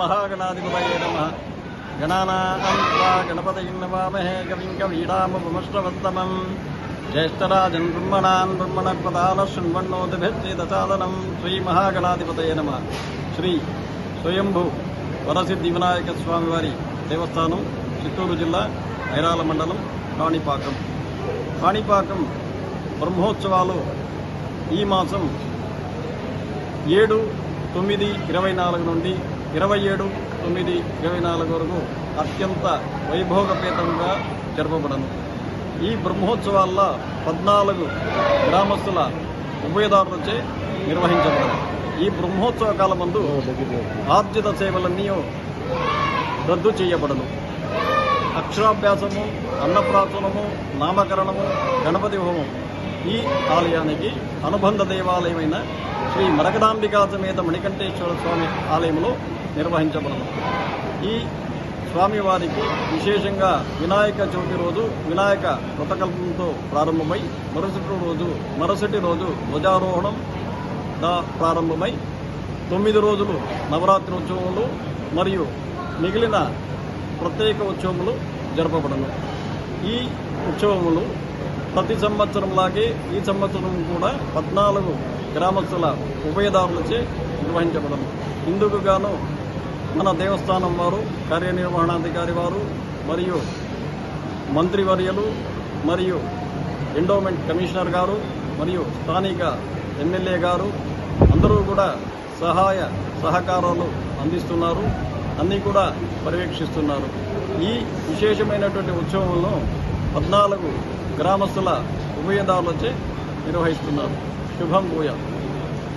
మహాగణాధిపతయే నమ. గణానాం త్వా గణపతిన్నవామహే కవిం కవీడాముపమశ్రవత్తమం జ్యేష్ఠరాజన్ బ్రహ్మణాన్ బ్రహ్మణపదాన శ్రీ మహాగణాధిపతయే నమ. శ్రీ స్వయంభూ వరసిద్ధి వినాయక స్వామివారి దేవస్థానం చిత్తూరు జిల్లా ఐరాల మండలం కాణిపాకం. కాణిపాకం బ్రహ్మోత్సవాలు ఈ మాసం ఏడు తొమ్మిది ఇరవై నాలుగు నుండి ఇరవై ఏడు తొమ్మిది ఇరవై నాలుగు వరకు అత్యంత వైభోగపేతంగా జరపబడను. ఈ బ్రహ్మోత్సవాల్లో పద్నాలుగు గ్రామస్తుల ఉభయదారులచే నిర్వహించబడను. ఈ బ్రహ్మోత్సవ కాలమందు ఆర్జిత సేవలన్నీ రద్దు చేయబడను. అక్షరాభ్యాసము అన్నప్రాసనము నామకరణము గణపతి హోమం ఈ ఆలయానికి అనుబంధ దేవాలయమైన శ్రీ మరకడాంబికా సమేత మణికంఠేశ్వర స్వామి ఆలయంలో నిర్వహించబడను. ఈ స్వామివారికి విశేషంగా వినాయక చవితి రోజు వినాయక కృతకల్పంతో ప్రారంభమై మరుసటి రోజు మరుసటి రోజు ధ్వజారోహణం దా ప్రారంభమై తొమ్మిది రోజులు నవరాత్రి ఉత్సవములు మరియు మిగిలిన ప్రత్యేక ఉత్సవములు జరపబడను. ఈ ఉత్సవములు ప్రతి సంవత్సరంలాగే ఈ సంవత్సరం కూడా పద్నాలుగు గ్రామస్తుల ఉభయదారులచే నిర్వహించబడదు ఇందుకు గాను మన దేవస్థానం వారు కార్యనిర్వహణాధికారి వారు మరియు మంత్రివర్యులు మరియు ఎండోమెంట్ కమిషనర్ గారు మరియు స్థానిక ఎమ్మెల్యే గారు అందరూ కూడా సహాయ సహకారాలు అందిస్తున్నారు. అన్నీ కూడా పర్యవేక్షిస్తున్నారు. ఈ విశేషమైనటువంటి ఉత్సవంలో పద్నాలుగు గ్రామస్తుల ఉభయదారులచే నిర్వహిస్తున్నారు. శుభం భూయాలు